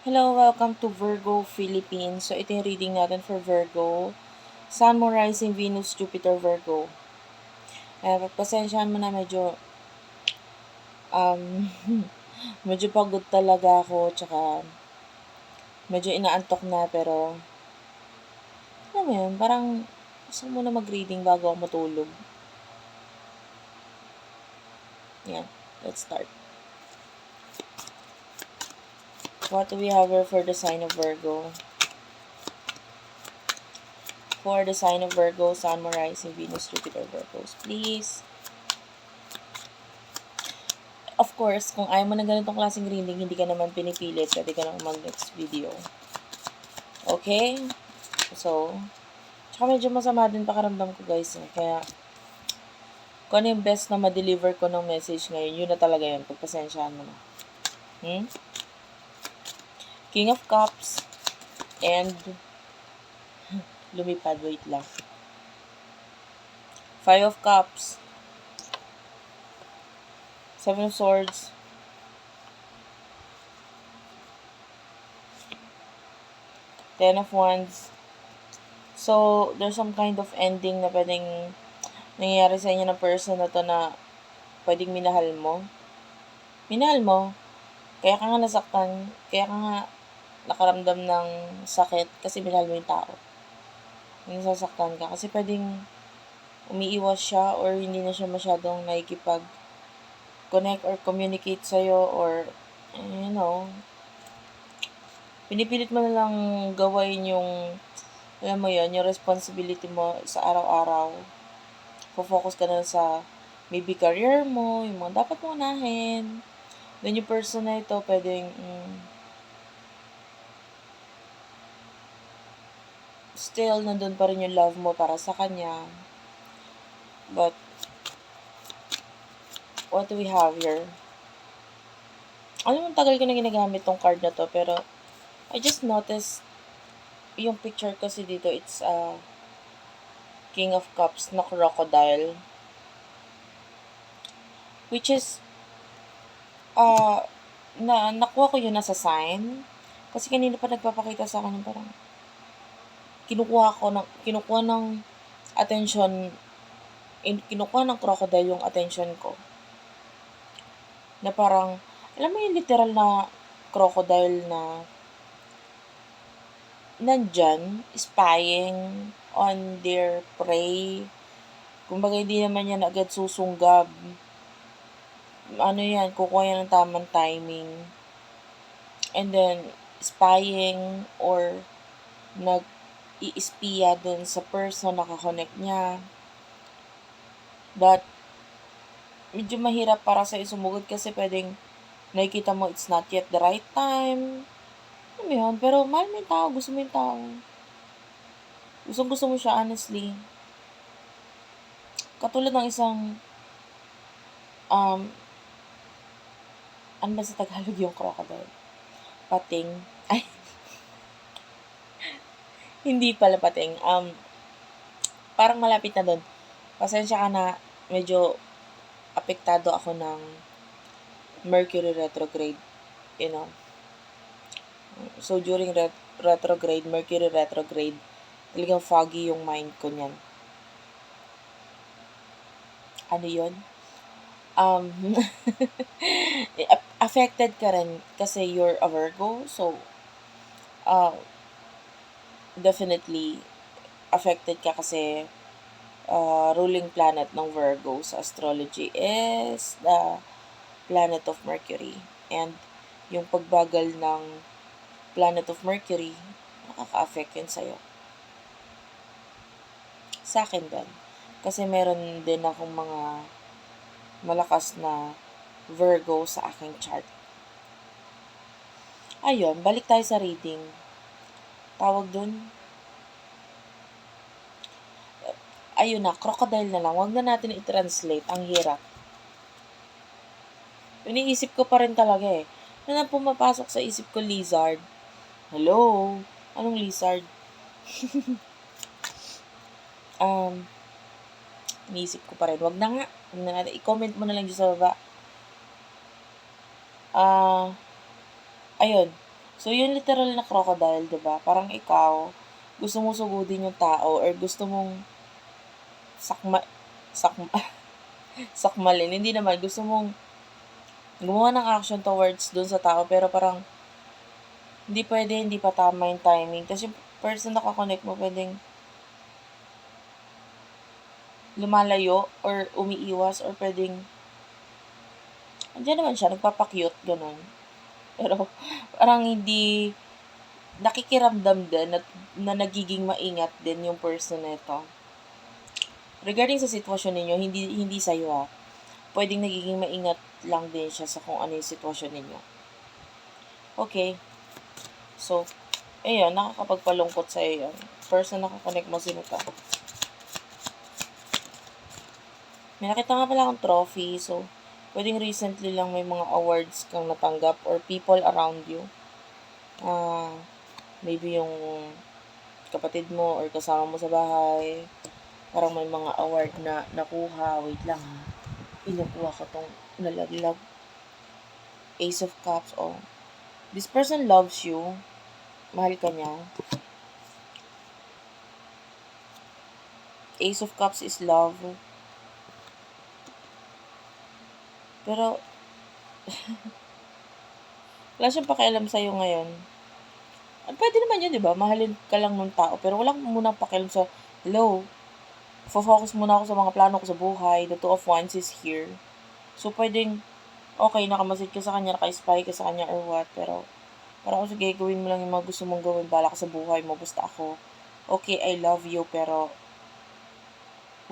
Hello, welcome to Virgo Philippines. So, ito yung reading natin for Virgo. Sun, Moon, Rising, Venus, Jupiter, Virgo. Eh, pasensyahan mo na medyo, um, medyo pagod talaga ako, tsaka, medyo inaantok na, pero, alam mo yun, parang, gusto ko muna mag-reading bago ako matulog. Yan, let's start. What do we have here for the sign of Virgo? For the sign of Virgo, Sun, Moon, Rising, Venus, Jupiter, Virgos. Please. Of course, kung ayaw mo na ganitong klaseng reading, hindi ka naman pinipilit, pwede ka nang mag-next video. Okay? So, tsaka medyo masama din pakaramdam ko guys. Eh. Kaya, kung ano yung best na ma-deliver ko ng message ngayon, yun na talaga yun. Pagpasensyahan mo na. Hmm? King of Cups, and lumipad, wait lang. Five of Cups, Seven of Swords, Ten of Wands. So, there's some kind of ending na pwedeng nangyayari sa inyo ng person na to na pwedeng minahal mo. Minahal mo. Kaya ka nga nasaktan. Kaya ka nga nakaramdam ng sakit kasi minahal mo yung tao. Yung sasaktan ka. Kasi pwedeng umiiwas siya or hindi na siya masyadong nakikipag connect or communicate sa'yo or you know pinipilit mo na lang gawain yung alam mo yon yung responsibility mo sa araw-araw focus ka na sa maybe career mo, yung mga dapat mo unahin. Then yung person na ito, pwedeng mm, still, nandun pa rin yung love mo para sa kanya. But, what do we have here? Alam mo, tagal ko na ginagamit tong card na to, pero I just noticed yung picture kasi dito, it's a uh, King of Cups na crocodile. Which is, uh, na, nakuha ko yun na sa sign. Kasi kanina pa nagpapakita sa akin parang, kinukuha ko ng, kinukuha ng attention, in, kinukuha ng crocodile yung attention ko. Na parang, alam mo yung literal na crocodile na nandyan, spying on their prey. Kumbaga, hindi naman yan agad susunggab. Ano yan, kukuha yan ng tamang timing. And then, spying or nag i-espiya dun sa person na kakonect niya. But, medyo mahirap para sa sumugod kasi pwedeng nakikita mo it's not yet the right time. Ano yun? Pero mahal mo yung tao, gusto mo yung tao. Gusto gusto mo siya, honestly. Katulad ng isang um, ano ba sa Tagalog yung crocodile? Pating. Ay, hindi pala pating. Um, parang malapit na doon. Pasensya ka na, medyo apektado ako ng Mercury retrograde. You know? So, during ret- retrograde, Mercury retrograde, talagang foggy yung mind ko niyan. Ano yon Um, affected ka rin kasi you're a Virgo. So, uh, definitely affected ka kasi uh, ruling planet ng Virgo sa astrology is the planet of Mercury. And yung pagbagal ng planet of Mercury, nakaka-affect yun sa'yo. Sa akin din. Kasi meron din akong mga malakas na Virgo sa aking chart. Ayun, balik tayo sa reading tawag dun, ayun na, crocodile na lang. Huwag na natin i-translate. Ang hirap. Iniisip ko pa rin talaga eh. Ano na pumapasok sa isip ko, lizard? Hello? Anong lizard? um, iniisip ko pa rin. Huwag na nga. Huwag na natin. I-comment mo na lang dyan sa baba. Ah, uh, ayun. So, yung literal na crocodile, 'di ba? Parang ikaw, gusto mo sugudin yung tao or gusto mong sakma sakma sakmalin. Hindi naman, gusto mong gumawa ng action towards dun sa tao pero parang hindi pwede, hindi pa tama yung timing. Tapos yung person na kakonect mo pwedeng lumalayo or umiiwas or pwedeng andiyan naman siya, nagpapakyut, ganun. Pero parang hindi nakikiramdam din at na nagiging maingat din yung person nito. Regarding sa sitwasyon ninyo, hindi hindi sa iyo ha. Pwedeng nagiging maingat lang din siya sa kung ano yung sitwasyon ninyo. Okay. So, ayun, nakakapagpalungkot sa iyo yan. Person na kakonect mo, sino ka? May nakita nga pala akong trophy, so, pwedeng recently lang may mga awards kang natanggap or people around you. Uh, maybe yung kapatid mo or kasama mo sa bahay, parang may mga award na nakuha. Wait lang ha. Inukuha ko tong nalaglag. Ace of Cups, oh. This person loves you. Mahal ka niya. Ace of Cups is love. Pero, wala siyang pakialam sa'yo ngayon. Pwede naman yun, di ba? Mahalin ka lang ng tao. Pero wala muna pakialam sa, hello, focus muna ako sa mga plano ko sa buhay. The two of wands is here. So, pwedeng, okay, nakamasid ka sa kanya, naka-spy ka sa kanya or what, pero, parang sige, gawin mo lang yung mga gusto mong gawin, bala ka sa buhay mo, basta ako, okay, I love you, pero,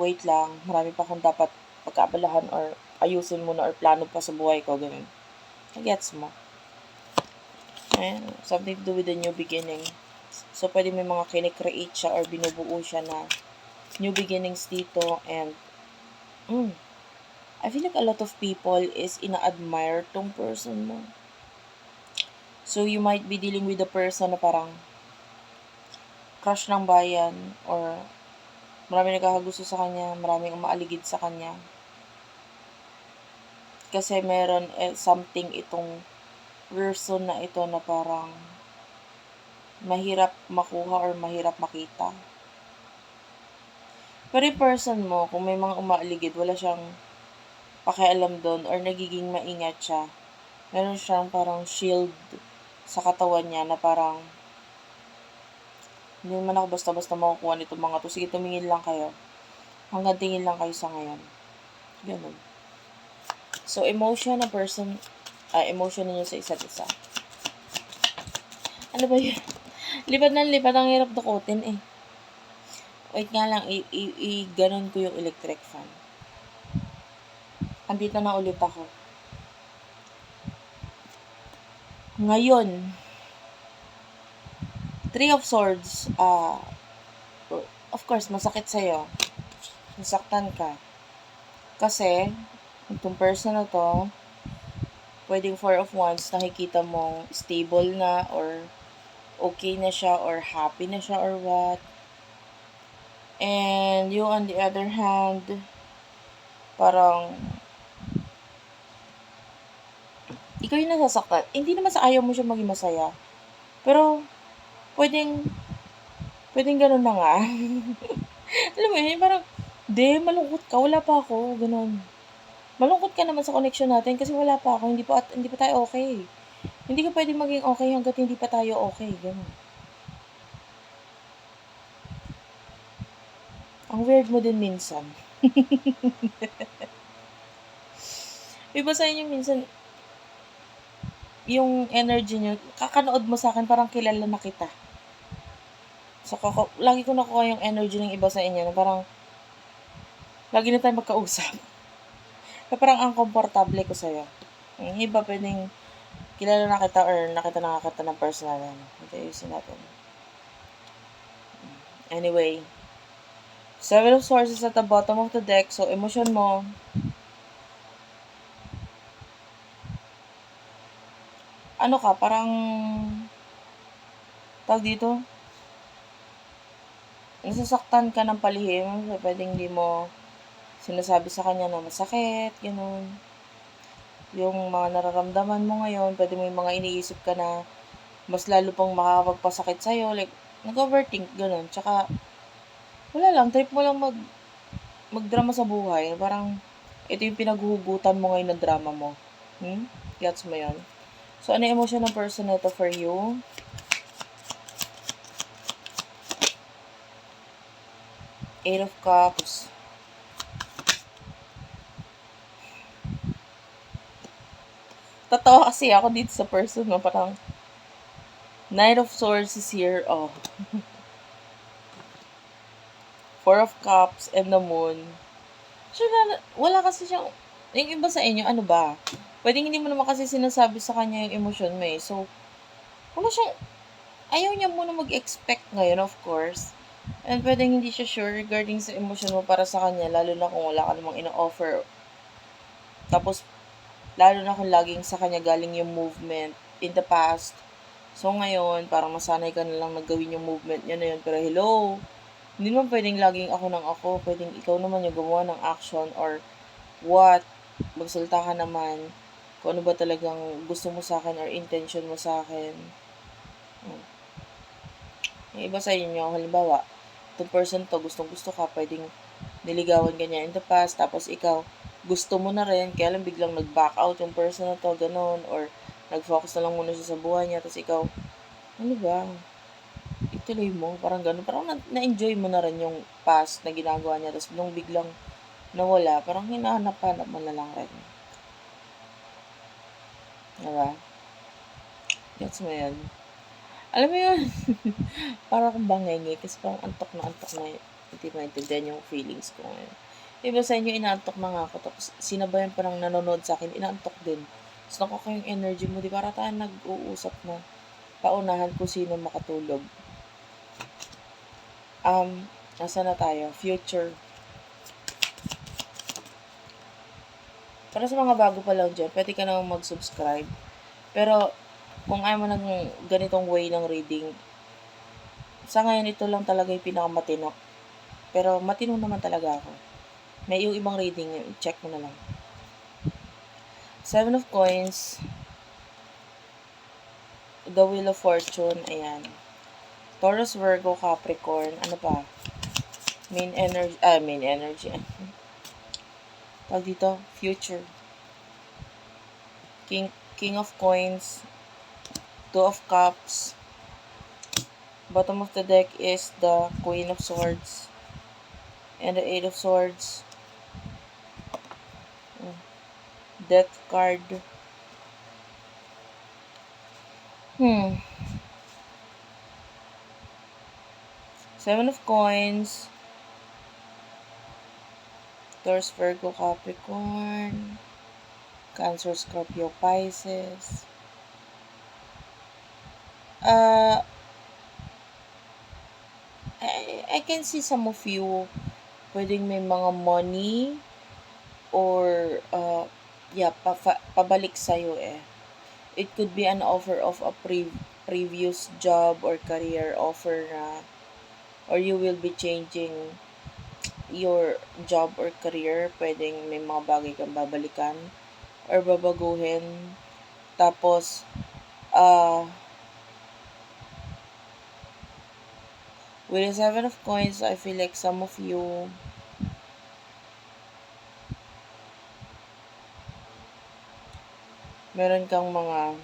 wait lang, marami pa akong dapat pagkabalahan or ayusin muna or plano pa sa buhay ko, ganun. Gets mo? Ayan, something to do with a new beginning. So, pwede may mga kinikreate siya or binubuo siya na new beginnings dito and mm, I feel like a lot of people is ina-admire tong person mo. So, you might be dealing with a person na parang crush ng bayan or marami nagkakagusto sa kanya, maraming umaaligid sa kanya. Kasi meron eh, something itong person na ito na parang mahirap makuha or mahirap makita. Pero yung person mo, kung may mga umaaligid, wala siyang pakialam doon or nagiging maingat siya. Meron siyang parang shield sa katawan niya na parang hindi naman ako basta-basta makukuha nito mga to. Sige, tumingin lang kayo. Hanggang tingin lang kayo sa ngayon. Ganun. So, emotion na person uh, emotion ninyo sa isa't isa. Ano ba yun? lipat na lipat. Ang hirap dukutin eh. Wait nga lang, i-ganon ko yung electric fan. Andito na ulit ako. Ngayon, Three of Swords, uh, of course, masakit sa'yo. Nasaktan ka. Kasi, itong person na to, pwedeng four of wands, nakikita mong stable na or okay na siya or happy na siya or what. And you on the other hand, parang ikaw yung nasasaktan. Hindi naman sa ayaw mo siya maging masaya. Pero, pwedeng, pwedeng ganun na nga. Alam mo yun, parang, de, malungkot ka, wala pa ako, ganun malungkot ka naman sa connection natin kasi wala pa ako, hindi pa, hindi pa tayo okay. Hindi ka pwede maging okay hanggat hindi pa tayo okay. Ganun. Ang weird mo din minsan. Iba sa inyo minsan, yung energy nyo, kakanood mo sa akin, parang kilala na kita. So, kako, lagi ko nakuha yung energy ng iba sa inyo, na parang, lagi na tayo magkausap. Kaya parang ang komportable ko sa'yo. Yung iba pwedeng kilala na kita or nakita na kita ng personal. Ito ayusin natin. Anyway. Seven of Swords is at the bottom of the deck. So, emotion mo. Ano ka? Parang tawag dito? Nasasaktan ka ng palihim. Pwedeng hindi mo sinasabi sa kanya na masakit, ganun. Yung mga nararamdaman mo ngayon, pwede mo yung mga iniisip ka na mas lalo pang makakapagpasakit sa'yo. Like, nag-overthink, ganun. Tsaka, wala lang, trip mo lang mag, magdrama sa buhay. Parang, ito yung pinaghuhugutan mo ngayon ng drama mo. Hmm? Gets mo yun? So, ano yung emotion ng person na ito for you? Eight of Cups. Tatawa kasi ako dito sa person mo. Parang, Knight of Swords is here. Oh. Four of Cups and the Moon. Na, wala kasi siyang, yung iba sa inyo, ano ba? Pwedeng hindi mo naman kasi sinasabi sa kanya yung emosyon mo eh. So, wala siyang, ayaw niya muna mag-expect ngayon, of course. And pwedeng hindi siya sure regarding sa emosyon mo para sa kanya, lalo na kung wala ka namang ina-offer. Tapos, lalo na kung laging sa kanya galing yung movement in the past. So, ngayon, parang masanay ka na lang naggawin yung movement niya na yun. Pero, hello, hindi naman pwedeng laging ako ng ako. Pwedeng ikaw naman yung gumawa ng action or what. Magsalita ka naman kung ano ba talagang gusto mo sa akin or intention mo sa akin. Hmm. Iba sa inyo, halimbawa, itong person to, gustong gusto ka, pwedeng niligawan ka niya in the past, tapos ikaw, gusto mo na rin, kaya lang biglang nag-back out yung person na to, ganun, or nag-focus na lang muna siya sa buhay niya, tapos ikaw, ano ba, ituloy mo, parang ganun, parang na- na-enjoy mo na rin yung past na ginagawa niya, tapos nung biglang nawala, parang hinahanap-hanap mo na lang rin. Diba? Gets mo yan? Alam mo yun, parang akong bangengi kasi parang antok na antok na. Hindi maintindihan yung feelings ko ngayon. Iba sa inyo, inaantok na nga ako. Tapos sinabayan pa ng nanonood sa akin, inaantok din. Tapos nakaka yung energy mo, di para tayo nag-uusap na paunahan kung sino makatulog. Um, nasa na tayo? Future. Para sa mga bago pa lang dyan, pwede ka namang mag-subscribe. Pero, kung ayaw mo ng ganitong way ng reading, sa ngayon ito lang talaga yung pinakamatinok. Pero matino naman talaga ako. May yung ibang reading, check mo na lang. Seven of Coins, The Wheel of Fortune, ayan. Taurus, Virgo, Capricorn, ano pa? Main energy, ah, main energy. Tawag dito, future. King, King of Coins, Two of Cups. Bottom of the deck is the Queen of Swords and the Eight of Swords. Death card. Hmm. Seven of Coins. Taurus, Virgo, Capricorn. Cancer, Scorpio, Pisces. Uh, I, I can see some of you pwedeng may mga money or uh, yeah, pa, pabalik sa'yo eh. It could be an offer of a pre- previous job or career offer na or you will be changing your job or career. Pwedeng may mga bagay kang babalikan or babaguhin. Tapos, uh, with the seven of coins, I feel like some of you meron kang mga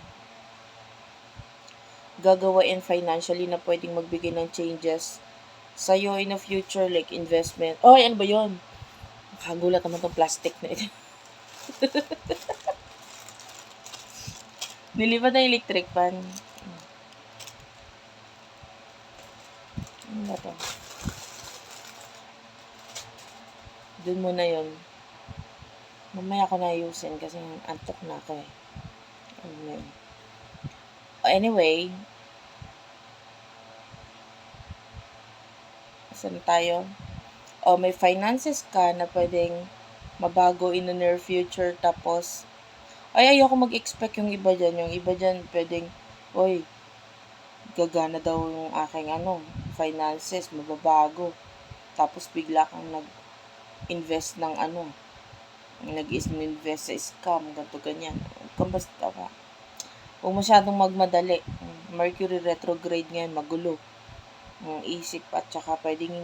gagawain financially na pwedeng magbigay ng changes sa'yo in the future, like investment. Oh, ano ba yun? Nakagulat naman tong plastic na ito. Nilipad na electric pan. Ano ba to? Doon muna yun. Mamaya ko na ayusin kasi antok na ako eh. Anyway, saan tayo? O, oh, may finances ka na pwedeng mabago in the near future. Tapos, ay, ayoko mag-expect yung iba dyan. Yung iba dyan, pwedeng, oy, gagana daw yung aking ano, finances, mababago. Tapos, bigla kang nag-invest ng ano, nag-invest sa scam, ganito, ganyan. Basta ba. Huwag masyadong magmadali. Mercury retrograde ngayon, magulo. Ang isip at saka pwedeng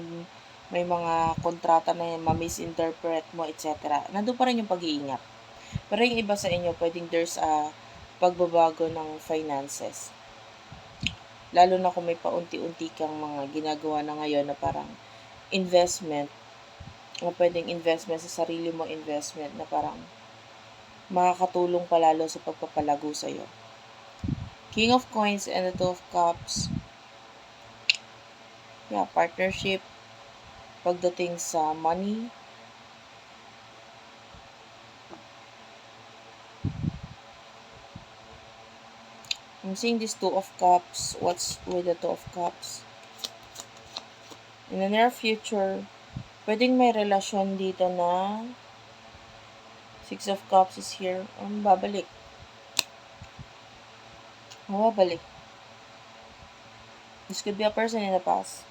may mga kontrata na yan, ma-misinterpret mo, etc. Nandun pa rin yung pag-iingat. Pero yung iba sa inyo, pwedeng there's a pagbabago ng finances. Lalo na kung may paunti-unti kang mga ginagawa na ngayon na parang investment, o pwedeng investment sa sarili mo investment na parang makakatulong palalo sa pagpapalago sa'yo. King of Coins and the Two of Cups. Yeah, partnership. Pagdating sa money. I'm seeing this Two of Cups. What's with the Two of Cups? In the near future, pwedeng may relasyon dito na Six of Cups is here. Um, babalik. Babalik. This could be a person in the past.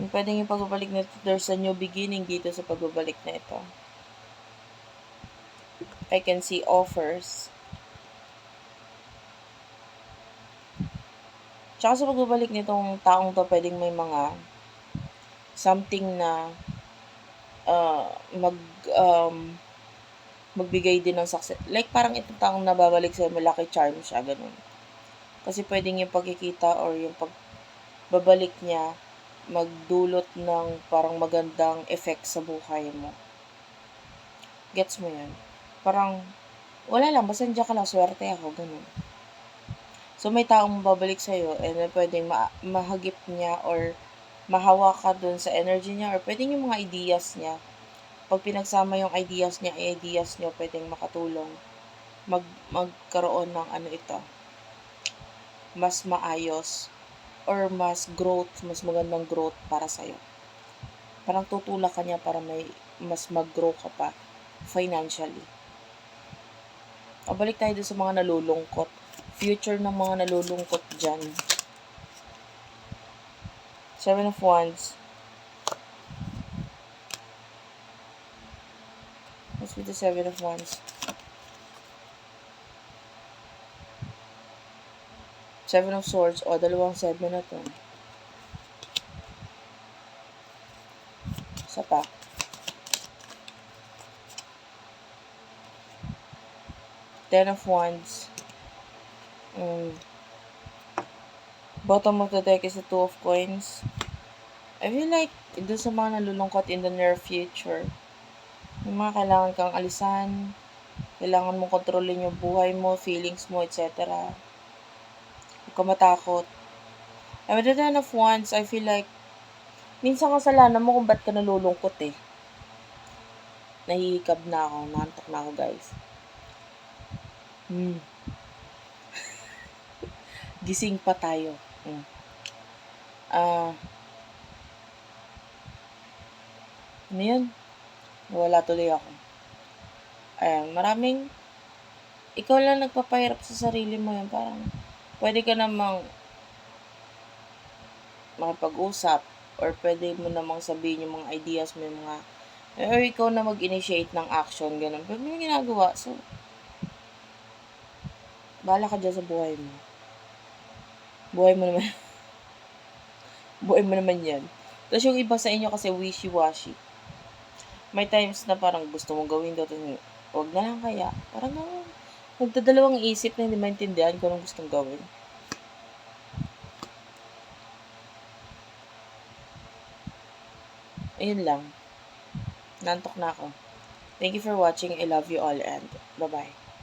Yung pwedeng yung pagbabalik na ito, there's a new beginning dito sa pagbabalik na ito. I can see offers. Tsaka sa pagbabalik nitong taong to, pwedeng may mga something na uh, mag um, magbigay din ng success. Like parang itong taong nababalik sa malaki charm siya, ganun. Kasi pwedeng yung pagkikita or yung pagbabalik niya magdulot ng parang magandang effect sa buhay mo. Gets mo yan? Parang, wala lang, basta nandiyan ka lang, swerte ako, ganun. So, may taong babalik sa'yo and then pwedeng ma- mahagip niya or mahawa ka dun sa energy niya or pwedeng yung mga ideas niya. Pag pinagsama yung ideas niya, ay ideas niyo pwedeng makatulong mag magkaroon ng ano ito, mas maayos or mas growth, mas magandang growth para sa'yo. Parang tutulak ka niya para may mas mag-grow ka pa financially. O tayo sa mga nalulungkot. Future ng mga nalulungkot dyan. Seven of Wands. What's with the Seven of Wands? Seven of Swords. O, dalawang seven na to. Isa pa. Ten of Wands. Mm. Bottom of the deck is the Two of Coins. I feel like, doon sa mga nalulungkot in the near future, yung mga kailangan kang alisan, kailangan mong kontrolin yung buhay mo, feelings mo, etc. Huwag ka matakot. And with the Ten of Wands, I feel like, minsan kasalanan mo kung ba't ka nalulungkot eh. Nahihikab na ako, nantok na ako guys. Hmm. Gising pa tayo. Hmm. Uh, ano yun? Wala tuloy ako. Ayan, maraming, ikaw lang nagpapahirap sa sarili mo yun. Parang, pwede ka namang makipag-usap or pwede mo namang sabihin yung mga ideas mo, yung mga or ikaw na mag-initiate ng action, ganun. Pero may ginagawa, so bahala ka dyan sa buhay mo. Buhay mo naman. buhay mo naman yan. Tapos yung iba sa inyo kasi wishy-washy. May times na parang gusto mong gawin daw, huwag na lang kaya. Parang na, Nagdadalawang isip na hindi maintindihan kung anong gustong gawin. Ayun lang. Nantok na ako. Thank you for watching. I love you all and bye-bye.